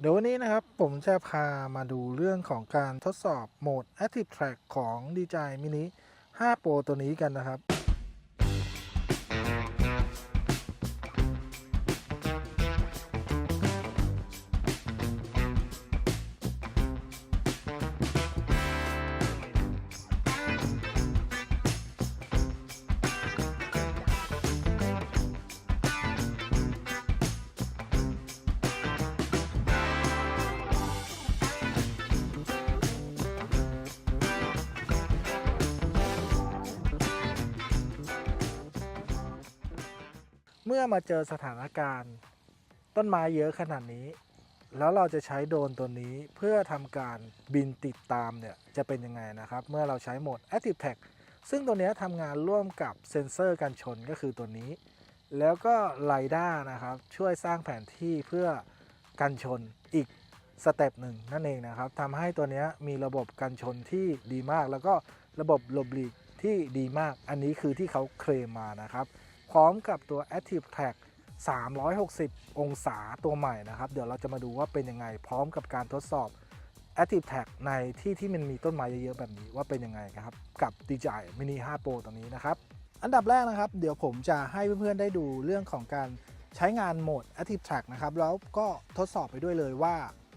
เดี๋ยววันนี้นะครับผมจะพามาดูเรื่องของการทดสอบโหมด Active Track ของ DJI Mini 5 Pro ตัวนี้กันนะครับ เมื่อมาเจอสถานการณ์ ต้นไม้เยอะขนาดนี้ แล้วเราจะใช้โดรนตัวนี้เพื่อทำการบินติดตามเนี่ยจะเป็นยังไงนะครับ เมื่อเราใช้โหมด Active Tag ซึ่งตัวนี้ทำงานร่วมกับเซ็นเซอร์กันชนก็คือตัวนี้ แล้วก็ไ i ด้านะครับ ช่วยสร้างแผนที่เพื่อกันชนอีกสเต็ปหนึ่งนั่นเองนะครับทำให้ตัวนี้มีระบบกันชนที่ดีมาก แล้วก็ระบบหลบหลีกที่ดีมาก อันนี้คือที่เขาเคลมมานะครับ พร้อมกับตัว Active Track 360 องศาตัวใหม่นะครับ เดี๋ยวเราจะมาดูว่าเป็นยังไง พร้อมกับการทดสอบ Active Track ในที่ที่มันมีต้นไม้เยอะๆแบบนี้ว่าเป็นยังไงครับ กับ DJI Mini 5 Pro ตัวนี้นะครับ อันดับแรกนะครับ เดี๋ยวผมจะให้เพื่อนๆได้ดูเรื่องของการใช้งานโหมด Active Track นะครับ แล้วก็ทดสอบไปด้วยเลยว่า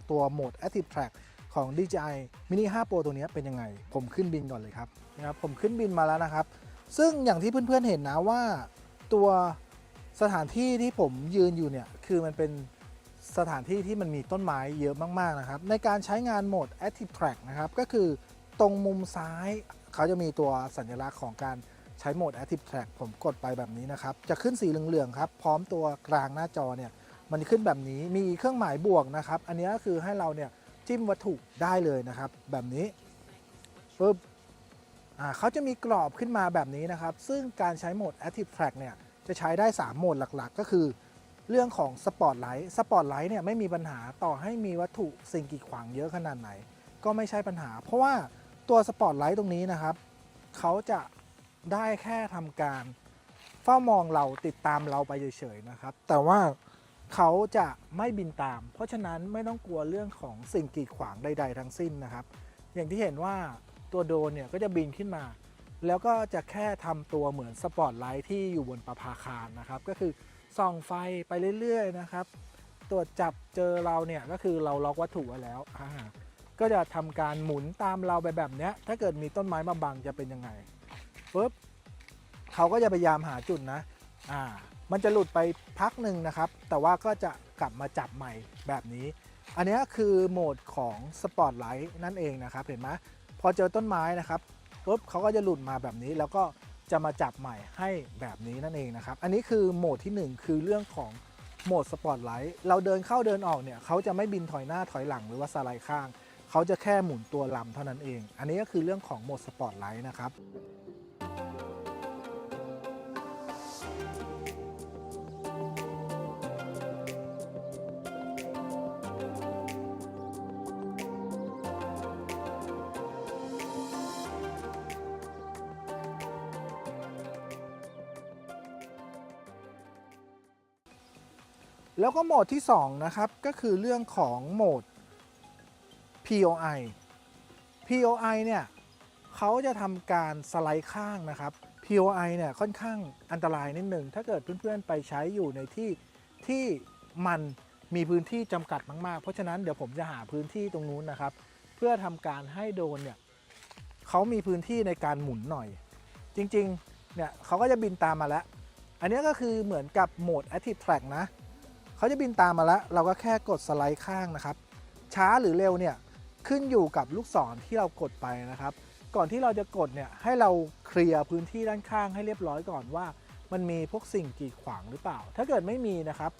ตัวโหมด Active Track ของ DJI Mini 5 Pro ตัวนี้เป็นยังไง ผมขึ้นบินก่อนเลยครับนะครับผมขึ้นบินมาแล้วนะครับ ซึ่งอย่างที่เพื่อนๆเห็นนะว่า ตัวสถานที่ที่ผมยืนอยู่เนี่ยคือมันเป็นสถานที่ที่มันมีต้นไม้เยอะมาก ๆ นะครับ ในการใช้งานโหมด Active Track นะครับ ก็คือตรงมุมซ้ายเขาจะมีตัวสัญลักษณ์ของการใช้โหมด Active Track ผมกดไปแบบนี้นะครับ จะขึ้นสีเหลือง ๆ ครับ พร้อมตัวกลางหน้าจอเนี่ยมันขึ้นแบบนี้มีเครื่องหมายบวกนะครับ อันนี้ก็คือให้เราเนี่ยจิ้มวัตถุได้เลยนะครับ แบบนี้ปึ๊บ เขาจะมีกรอบขึ้นมาแบบนี้นะครับ ซึ่งการใช้โหมด Active Track เนี่ยจะใช้ได้ 3 โหมดหลักๆ ก็คือ เรื่องของ Spotlight Spotlight เนี่ยไม่มีปัญหาต่อให้มีวัตถุสิ่งกีดขวางเยอะขนาดไหน ก็ไม่ใช่ปัญหา เพราะว่าตัว Spotlight ตรงนี้นะครับ เขาจะได้แค่ทำการเฝ้ามองเราติดตามเราไปเฉยๆนะครับ แต่ว่าเขาจะไม่บินตาม เพราะฉะนั้นไม่ต้องกลัวเรื่องของสิ่งกีดขวางใด ๆ ทั้งสิ้นนะครับ อย่างที่เห็นว่า ตัวโดรนเนี่ยก็จะบินขึ้นมา แล้วก็จะแค่ทำตัวเหมือนสปอตไลท์ที่อยู่บนประภาคารนะครับ ก็คือส่องไฟไปเรื่อยๆนะครับ ตรวจจับเจอเราเนี่ยก็คือเราล็อกวัตถุไว้แล้วก็จะทำการหมุนตามเราไปแบบเนี้ยถ้าเกิดมีต้นไม้มาบังจะเป็นยังไงปุ๊บเขาก็จะพยายามหาจุดนะอ่ามันจะหลุดไปพักหนึ่งนะครับ แต่ว่าก็จะกลับมาจับใหม่แบบนี้ อันนี้คือโหมดของสปอตไลท์นั่นเองนะครับ เห็นไหม อเจอต้นไม้นะครับปุ๊บเขาก็จะหลุดมาแบบนี้ แล้วก็จะมาจับใหม่ให้แบบนี้นั่นเองนะครับ อันนี้คือโหมดที่ 1 คือเรื่องของโหมดสปอตไลท์เราเดินเข้าเดินออกเนี่ยเขาจะไม่บินถอยหน้าถอยหลังหรือว่าสไลด์ข้าง เขาจะแค่หมุนตัวลำเท่านั้นเอง อันนี้ก็คือเรื่องของโหมดสปอตไลท์นะครับ แล้วก็โหมดที่ 2 นะครับ ก็คือเรื่องของโหมด POI POI เนี่ยเขาจะทำการสไลด์ข้างนะครับ POI เนี่ยค่อนข้างอันตรายนิดหนึ่ง ถ้าเกิดเพื่อนๆไปใช้อยู่ในที่ที่มันมีพื้นที่จำกัดมากๆ เพราะฉะนั้นเดี๋ยวผมจะหาพื้นที่ตรงนู้นนะครับ เพื่อทำการให้โดนเนี่ยเขามีพื้นที่ในการหมุนหน่อย จริงๆเนี่ยเขาก็จะบินตามมาแล้ว อันนี้ก็คือเหมือนกับโหมด Active Track นะ เขาจะบินตามมาแล้ว เราก็แค่กดสไลด์ข้างนะครับ ช้าหรือเร็วเนี่ยขึ้นอยู่กับลูกศรที่เรากดไปนะครับ ก่อนที่เราจะกดเนี่ยให้เราเคลียร์พื้นที่ด้านข้างให้เรียบร้อยก่อนว่า มันมีพวกสิ่งกีดขวางหรือเปล่า ถ้าเกิดไม่มีนะครับ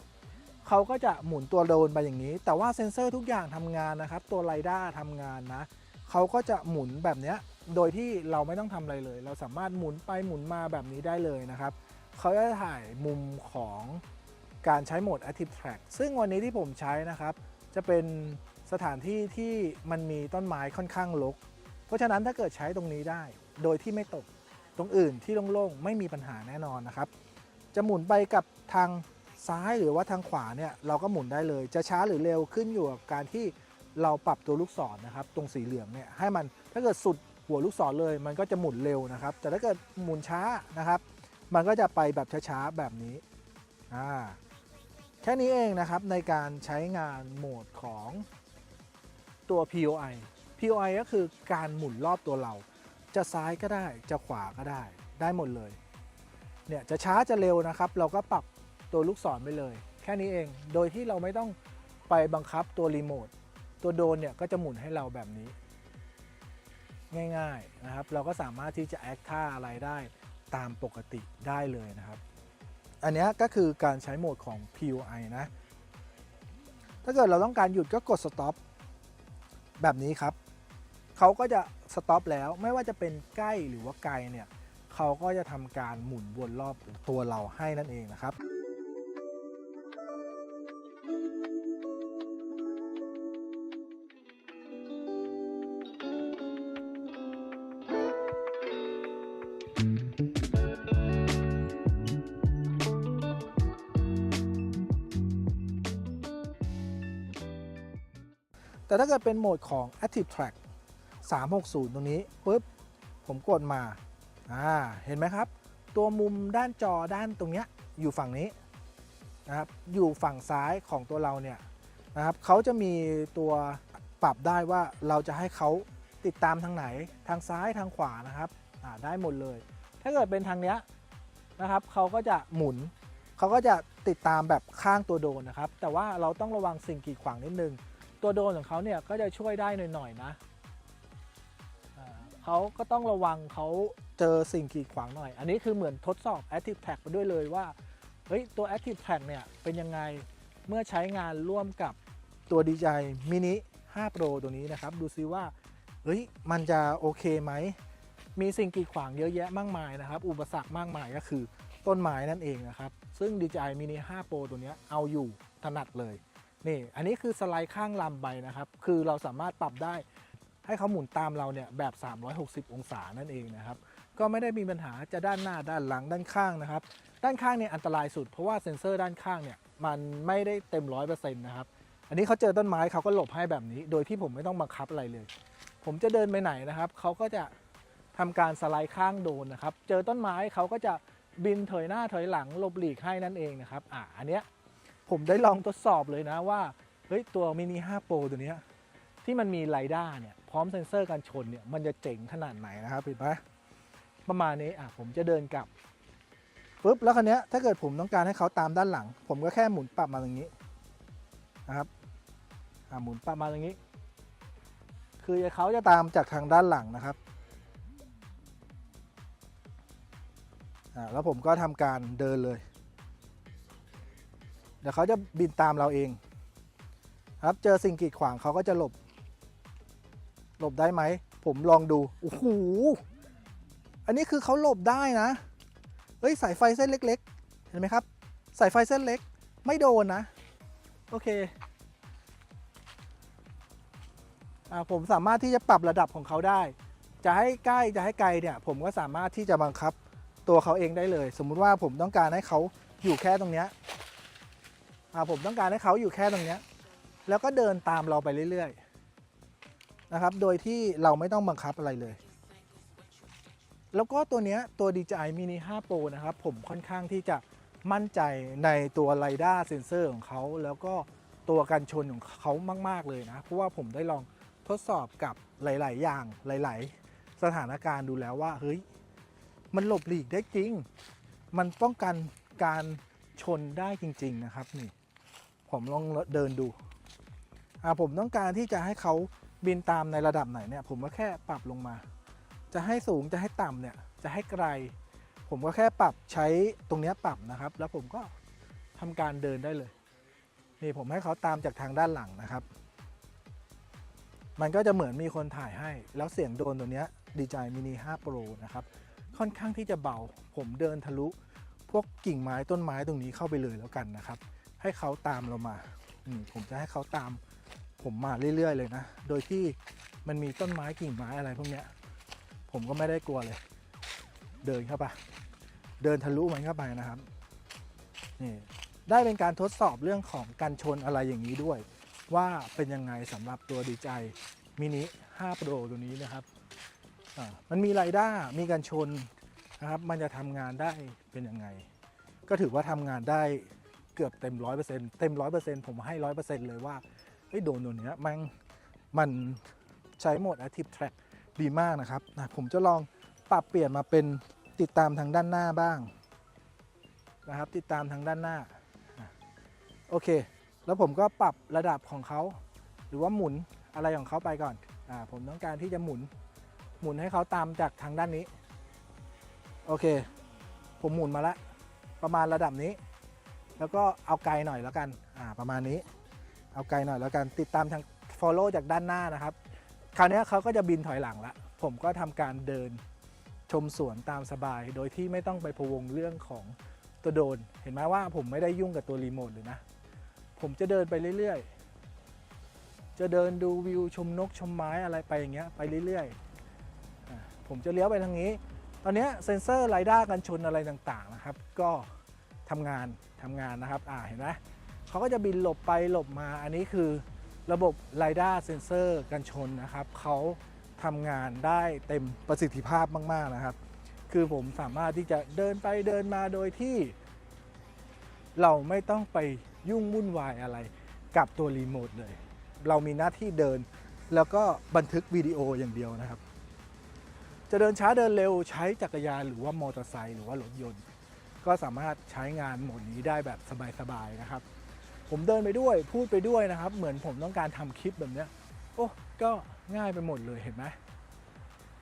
เขาก็จะหมุนตัวโดรนไปอย่างนี้ แต่ว่าเซ็นเซอร์ทุกอย่างทำงานนะครับ ตัวไรด้าทำงานนะเขาก็จะหมุนแบบนี้โดยที่เราไม่ต้องทำอะไรเลย เราสามารถหมุนไปหมุนมาแบบนี้ได้เลยนะครับเขาจะถ่ายมุมของ การใช้โหมด Active Track ซึ่งวันนี้ที่ผมใช้นะครับ จะเป็นสถานที่ที่มันมีต้นไม้ค่อนข้างรกเพราะฉะนั้นถ้าเกิดใช้ตรงนี้ได้ โดยที่ไม่ตก ตรงอื่นที่โล่งๆ ไม่มีปัญหาแน่นอนนะครับ จะหมุนไปกับทางซ้ายหรือว่าทางขวาเนี่ยเราก็หมุนได้เลย จะช้าหรือเร็วขึ้นอยู่กับการที่เราปรับตัวลูกศรนะครับ ตรงสีเหลืองเนี่ยให้มันถ้าเกิดสุดหัวลูกศรเลย มันก็จะหมุนเร็วนะครับ แต่ถ้าเกิดหมุนช้านะครับ มันก็จะไปแบบช้าๆแบบนี้อ่า ค่นี้เองนะครับในการใช้งานโหมดของตัว POI POI ก็คือการหมุนรอบตัวเรา จะซ้ายก็ได้จะขวาก็ได้ ได้หมดเลย เนี่ยจะช้าจะเร็วนะครับ เราก็ปรับตัวลูกศรไปเลย แค่นี้เอง โดยที่เราไม่ต้องไปบังคับตัวรีโมท ตัวโดนเนี่ยก็จะหมุนให้เราแบบนี้ ง่ายๆนะครับ เราก็สามารถที่จะแอคท่าอะไรได้ตามปกติได้เลยนะครับ อันนี้ก็คือการใช้โหมดของ POI นะ ถ้าเกิดเราต้องการหยุดก็กด stop แบบนี้ครับ เขาก็จะสต็อปแล้วไม่ว่าจะเป็นใกล้หรือว่าไกลเนี่ย เขาก็จะทำการหมุนวนรอบตัวเราให้นั่นเองนะครับ แต่ถ้าเกิดเป็นโหมดของ Active Track 360 ตรงนี้ปุ๊บผมกดมาอ่าเห็นไหมครับ ตัวมุมด้านจอด้านตรงเนี้ยอยู่ฝั่งนี้นะครับอยู่ฝั่งซ้ายของตัวเราเนี่ยนะครับเขาจะมีตัวปรับได้ว่าเราจะให้เขาติดตามทางไหนทางซ้ายทางขวานะครับอ่าได้หมดเลย ถ้าเกิดเป็นทางเนี้ยนะครับเขาก็จะหมุนเขาก็จะติดตามแบบข้างตัวโดรนนะครับ แต่ว่าเราต้องระวังสิ่งกีดขวางนิดนึง ตัวโดรนของเขาเนี่ยก็จะช่วยได้หน่อยๆนะเขาก็ต้องระวังเขาเจอสิ่งกีดขวางหน่อย อันนี้คือเหมือนทดสอบ Active Tag ไปด้วยเลยว่าเฮ้ยตัว Active Tag เนี่ยเป็นยังไงเมื่อใช้งานร่วมกับตัว DJI Mini 5 Pro ตัวนี้นะครับ ดูซิว่าเฮ้ยมันจะโอเคไหม มีสิ่งกีดขวางเยอะแยะมากมายนะครับ อุปสรรคมากมายก็คือต้นไม้นั่นเองนะครับ ซึ่ง DJI Mini 5 Pro ตัวนี้เอาอยู่ถนัดเลย นี่อันนี้คือสไลด์ข้างลำไปนะครับ คือเราสามารถปรับได้ให้เขาหมุนตามเราเนี่ยแบบ 360 องศานั่นเองนะครับ ก็ไม่ได้มีปัญหาจะด้านหน้าด้านหลังด้านข้างนะครับ ด้านข้างเนี่ยอันตรายสุดเพราะว่าเซ็นเซอร์ด้านข้างเนี่ยมันไม่ได้เต็มร้อยเปอร์เซ็นต์นะครับ อันนี้เขาเจอต้นไม้เขาก็หลบให้แบบนี้ โดยที่ผมไม่ต้องบังคับอะไรเลย ผมจะเดินไปไหนนะครับเขาก็จะทำการสไลด์ข้างโดนนะครับ เจอต้นไม้เขาก็จะบินถอยหน้าถอยหลังหลบหลีกให้นั่นเองนะครับ อ่าอันเนี้ย ผมได้ลองทดสอบเลยนะว่าเฮ้ยตัวมินิ5 Pro ตัวนี้ที่มันมีไรด้าเนี่ยพร้อมเซ็นเซอร์การชนเนี่ยมันจะเจ๋งขนาดไหนนะครับเห็นไหมประมาณนี้อะผมจะเดินกลับปุ๊บแล้วคันนี้ถ้าเกิดผมต้องการให้เขาตามด้านหลัง ผมก็แค่หมุนปรับมาตรงนี้นะครับอะหมุนปรับมาตรงนี้ คือเขาจะตามจากทางด้านหลังนะครับอ่าแล้วผมก็ทำการเดินเลย ดี๋ยวเขาจะบินตามเราเอง ครับเจอสิ่งกีดขวางเขาก็จะหลบ หลบได้ไหม ผมลองดูโอ้โหอันนี้คือเขาหลบได้นะเฮ้ยสายไฟเส้นเล็ก ๆ เห็นไหมครับ สายไฟเส้นเล็ก ไม่โดนนะ โอเคอ่าผมสามารถที่จะปรับระดับของเขาได้ จะให้ใกล้จะให้ไกลเนี่ย ผมก็สามารถที่จะบังคับตัวเขาเองได้เลย สมมุติว่าผมต้องการให้เขาอยู่แค่ตรงเนี้ย ผมต้องการให้เขาอยู่แค่ตรงเนี้ยแล้วก็เดินตามเราไปเรื่อยๆนะครับ โดยที่เราไม่ต้องบังคับอะไรเลย แล้วก็ตัวเนี้ยตัว DJI Mini 5 Pro นะครับ ผมค่อนข้างที่จะมั่นใจในตัวไรด้าเซนเซอร์ของเขาแล้วก็ตัวกันชนของเขามาก ๆ เลยนะ เพราะว่าผมได้ลองทดสอบกับหลาย ๆ อย่างหลาย ๆ สถานการณ์ดูแล้วว่า เฮ้ย มันหลบหลีกได้จริง มันป้องกันการชนได้จริง ๆ นะครับนี่ ผมลองเดินดูอ่าผมต้องการที่จะให้เขาบินตามในระดับไหนเนี่ย ผมก็แค่ปรับลงมา จะให้สูงจะให้ต่ำเนี่ยจะให้ไกล ผมก็แค่ปรับใช้ตรงนี้ปรับนะครับ แล้วผมก็ทำการเดินได้เลยนี่ผมให้เขาตามจากทางด้านหลังนะครับ มันก็จะเหมือนมีคนถ่ายให้ แล้วเสียงโดรนตัวนี้ย DJI Mini 5 Pro นะครับ ค่อนข้างที่จะเบา ผมเดินทะลุ พวกกิ่งไม้ต้นไม้ตรงนี้เข้าไปเลยแล้วกันนะครับ ให้เขาตามเรามาอืมผมจะให้เขาตามผมมาเรื่อย ๆ เลยนะ โดยที่มันมีต้นไม้กิ่งไม้อะไรพวกเนี้ย ผมก็ไม่ได้กลัวเลย เดินเข้าไปเดินทะลุมันเข้าไปนะครับนี่ได้เป็นการทดสอบเรื่องของการชนอะไรอย่างนี้ด้วย ว่าเป็นยังไงสำหรับตัว DJI Mini 5 Pro ตัวนี้นะครับมันมีไรด้ามีการชนนะครับ มันจะทำงานได้เป็นยังไง ก็ถือว่าทำงานได้ เกือบเต็ม100%เปอร์เซ็นต็ม100%ผมให้100%เปอร์เซ็นต์เลยว่าเฮ้โดนตัวเนี้ยมันมันใช้โหมด Active Track ดีมากนะครับนะผมจะลองปรับเปลี่ยนมาเป็นติดตามทางด้านหน้าบ้างนะครับ ติดตามทางด้านหน้าโอเค แล้วผมก็ปรับระดับของเขา หรือว่าหมุนอะไรของเขาไปก่อนอ่าผมต้องการที่จะหมุนหมุนให้เขาตามจากทางด้านนี้ โอเค ผมหมุนมาแล้ว ประมาณระดับนี้ แล้วก็เอาไกลหน่อยแล้วกันอ่าประมาณนี้ เอาไกลหน่อยแล้วกันติดตามทาง follow จากด้านหน้านะครับ คราวนี้เขาก็จะบินถอยหลังละผมก็ทำการเดินชมสวนตามสบาย โดยที่ไม่ต้องไปพวงเรื่องของตัวโดรนเห็นไหมว่าผมไม่ได้ยุ่งกับตัวรีโมทเลยนะ ผมจะเดินไปเรื่อยๆ จะเดินดูวิวชมนกชมไม้อะไรไปอย่างเงี้ยไปเรื่อยๆ ผมจะเลี้ยวไปทางนี้ ตอนนี้เซ็นเซอร์ไรด้ากันชนอะไรต่างๆนะครับ ก็ ทำงานทำงานนะครับอ่าเห็นไหมเขาก็จะบินหลบไปหลบมาอันนี้คือระบบไรด้าเซนเซอร์กันชนนะครับเขาทำงานได้เต็มประสิทธิภาพมาก ๆนะครับ คือผมสามารถที่จะเดินไปเดินมาโดยที่ เราไม่ต้องไปยุ่งวุ่นวายอะไรกับตัวรีโมทเลย เรามีหน้าที่เดินแล้วก็บันทึกวิดีโออย่างเดียวนะครับ จะเดินช้าเดินเร็วใช้จักรยานหรือว่ามอเตอร์ไซค์หรือว่ารถยนต์ ก็สามารถใช้งานโหมดนี้ได้แบบสบายๆนะครับ ผมเดินไปด้วยพูดไปด้วยนะครับ เหมือนผมต้องการทำคลิปแบบเนี้ยโอ้ก็ง่ายไปหมดเลยเห็นไหม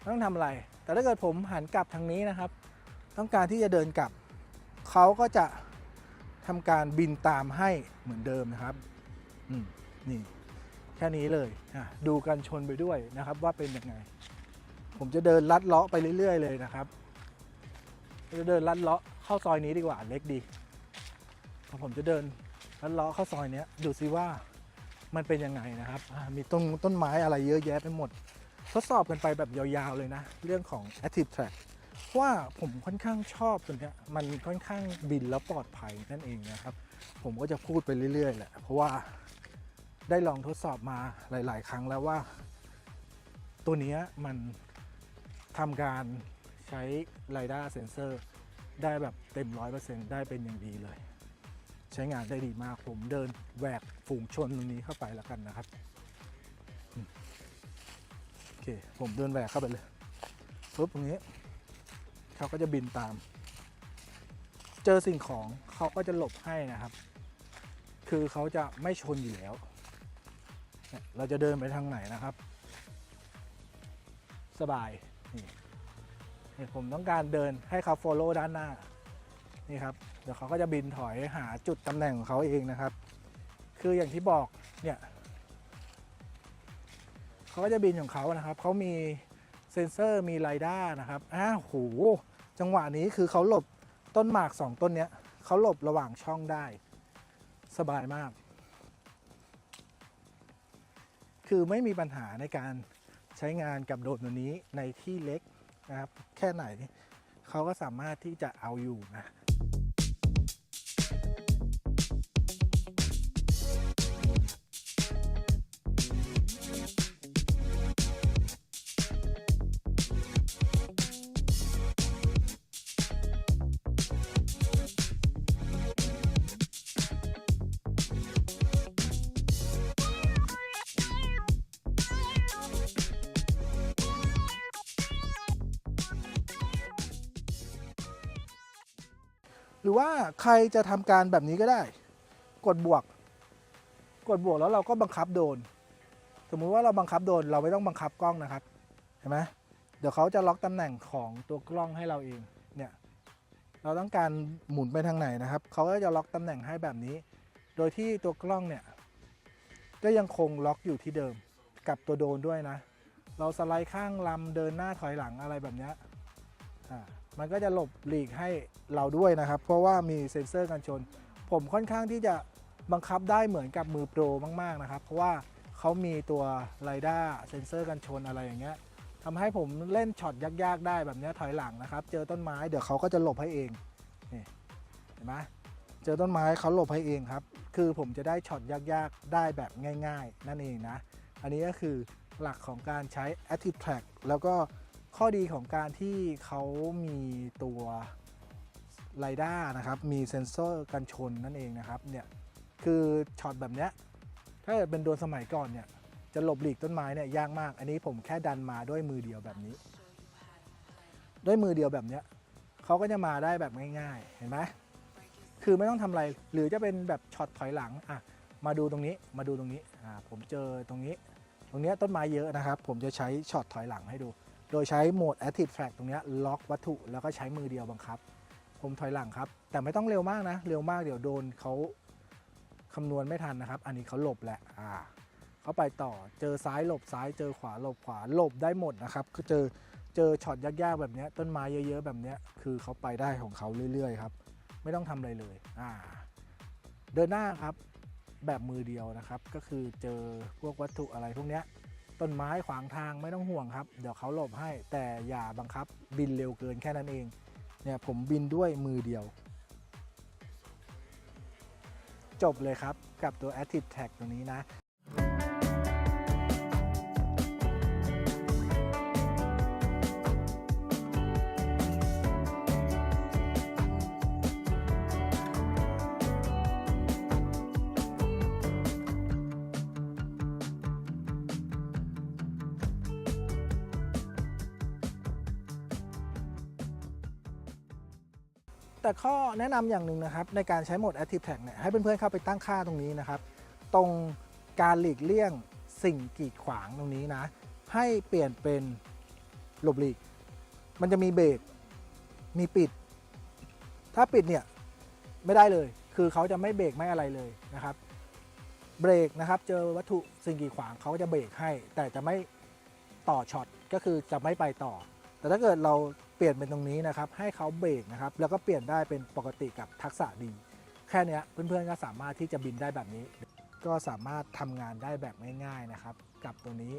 ต้องทำอะไร แต่ถ้าเกิดผมหันกลับทางนี้นะครับ ต้องการที่จะเดินกลับเขาก็จะทำการบินตามให้เหมือนเดิมนะครับอืมนี่แค่นี้เลยอะดูกันชนไปด้วยนะครับว่าเป็นยังไง ผมจะเดินลัดเลาะไปเรื่อย ๆ เลยนะครับ จะเดินลัดเลาะ เข้าซอยนี้ดีกว่าเล็กดีผมจะเดินลัดเลาะเข้าซอยนี้ดูซิว่ามันเป็นยังไงนะครับ มีต้นต้นไม้อะไรเยอะแยะไปหมด ทดสอบกันไปแบบยาวๆเลยนะ เรื่องของ Active Track เพราะว่าผมค่อนข้างชอบตัวเนี้ยมันค่อนข้างบินแล้วปลอดภัยนั่นเองนะครับ ผมก็จะพูดไปเรื่อยๆแหละ เพราะว่าได้ลองทดสอบมาหลาย ๆ ครั้งแล้วว่า ตัวเนี้ยมันทำการใช้ไรด้าเซนเซอร์ ได้แบบเต็ม100%ได้เป็นอย่างดีเลย ใช้งานได้ดีมากผมเดินแหวกฝูงชนตรงนี้เข้าไปแล้วกันนะครับโอเคผมเดินแหวกเข้าไปเลยปุ๊บตรงนี้เขาก็จะบินตาม เจอสิ่งของเขาก็จะหลบให้นะครับ คือเขาจะไม่ชนอยู่แล้วเนี่ยเราจะเดินไปทางไหนนะครับ สบายนี่ นี่ผมต้องการเดินให้เขา follow ด้านหน้านี่ครับเดี๋ยวเขาก็จะบินถอยหาจุดตำแหน่งของเขาเองนะครับ คืออย่างที่บอกเนี่ยเขาก็จะบินของเขานะครับเขามีเซนเซอร์มีไรด้านะครับอ้าวโหจังหวะนี้คือเขาหลบต้นหมากสองต้นเนี้ยเขาหลบระหว่างช่องได้ สบายมาก คือไม่มีปัญหาในการใช้งานกับโดรนตัวนี้ในที่เล็ก นะครับแค่ไหนเขาก็สามารถที่จะเอาอยู่นะ หรือว่าใครจะทำการแบบนี้ก็ได้ กดบวก กดบวกแล้วเราก็บังคับโดน สมมุติว่าเราบังคับโดนเราไม่ต้องบังคับกล้องนะครับ เห็นไหมเดี๋ยวเขาจะล็อกตำแหน่งของตัวกล้องให้เราเอง เนี่ย เราต้องการหมุนไปทางไหนนะครับ เขาก็จะล็อกตำแหน่งให้แบบนี้ โดยที่ตัวกล้องเนี่ย ก็ยังคงล็อกอยู่ที่เดิม กับตัวโดนด้วยนะ เราสไลด์ข้างลำเดินหน้าถอยหลังอะไรแบบนี้อ่า มันก็จะหลบหลีกให้เราด้วยนะครับ เพราะว่ามีเซ็นเซอร์กันชน ผมค่อนข้างที่จะบังคับได้เหมือนกับมือโปรมาก ๆ นะครับ เพราะว่าเขามีตัวไรด้าเซ็นเซอร์กันชนอะไรอย่างเงี้ยทำให้ผมเล่นช็อตยากๆ ได้แบบเนี้ยถอยหลังนะครับ เจอต้นไม้เดี๋ยวเขาก็จะหลบให้เองนี่เห็นไหมเจอต้นไม้เขาหลบให้เองครับ คือผมจะได้ช็อตยากๆ ได้แบบง่าย ๆ นั่นเองนะ อันนี้ก็คือหลักของการใช้ Active Track แล้วก็ ข้อดีของการที่เขามีตัวไรด้านะครับ มีเซ็นเซอร์กันชนนั่นเองนะครับ เนี่ย คือช็อตแบบเนี้ย ถ้าเป็นโดรนสมัยก่อนเนี่ย จะหลบหลีกต้นไม้เนี่ยยากมาก อันนี้ผมแค่ดันมาด้วยมือเดียวแบบนี้ ด้วยมือเดียวแบบเนี้ยเขาก็จะมาได้แบบง่าย ๆ เห็นไหมคือไม่ต้องทำอะไร หรือจะเป็นแบบช็อตถอยหลัง อะ มาดูตรงนี้ มาดูตรงนี้ อ่า ผมเจอตรงนี้ ตรงเนี้ยต้นไม้เยอะนะครับ ผมจะใช้ช็อตถอยหลังให้ดู โดยใช้โหมด Active Track ตรงนี้ล็อกวัตถุแล้วก็ใช้มือเดียวบังคับ ผมถอยหลังครับ แต่ไม่ต้องเร็วมากนะ เร็วมากเดี๋ยวโดนเขาคำนวณไม่ทันนะครับ อันนี้เขาหลบแหละอ่าเขาไปต่อเจอซ้ายหลบซ้ายเจอขวาหลบขวาหลบได้หมดนะครับคือเจอเจอช็อตยากๆแบบนี้ต้นไม้เยอะๆแบบนี้คือเขาไปได้ของเขาเรื่อยๆครับ ไม่ต้องทำอะไรเลยอ่าเดินหน้าครับแบบมือเดียวนะครับ ก็คือเจอพวกวัตถุอะไรพวกนี้ ต้นไม้ขวางทางไม่ต้องห่วงครับ เดี๋ยวเขาหลบให้ แต่อย่าบังคับบินเร็วเกินแค่นั้นเอง เนี่ยผมบินด้วยมือเดียว จบเลยครับกับตัว Active Tag ตัวนี้นะ แต่ข้อแนะนำอย่างหนึ่งนะครับ ในการใช้โหมด Active Tag เนี่ยให้เพื่อนๆเข้าไปตั้งค่าตรงนี้นะครับ ตรงการหลีกเลี่ยงสิ่งกีดขวางตรงนี้นะ ให้เปลี่ยนเป็นหลบหลีก มันจะมีเบรกมีปิด ถ้าปิดเนี่ยไม่ได้เลย คือเขาจะไม่เบรกไม่อะไรเลยนะครับเบรกนะครับ เจอวัตถุสิ่งกีดขวางเขาก็จะเบรกให้ แต่จะไม่ต่อช็อตก็คือจะไม่ไปต่อ แต่ถ้าเกิดเราเปลี่ยนเป็นตรงนี้นะครับ ให้เขาเบรกนะครับ แล้วก็เปลี่ยนได้เป็นปกติกับทักษะดี แค่นี้เพื่อนๆก็สามารถที่จะบินได้แบบนี้ ก็สามารถทำงานได้แบบง่ายๆนะครับ กับตัวนี้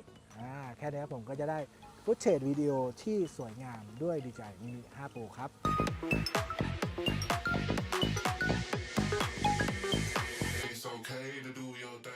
แค่นี้ผมก็จะได้ฟุตเชดวิดีโอที่สวยงามด้วยดีใจมินิ5 Pro ครับ It's okay to do your thing.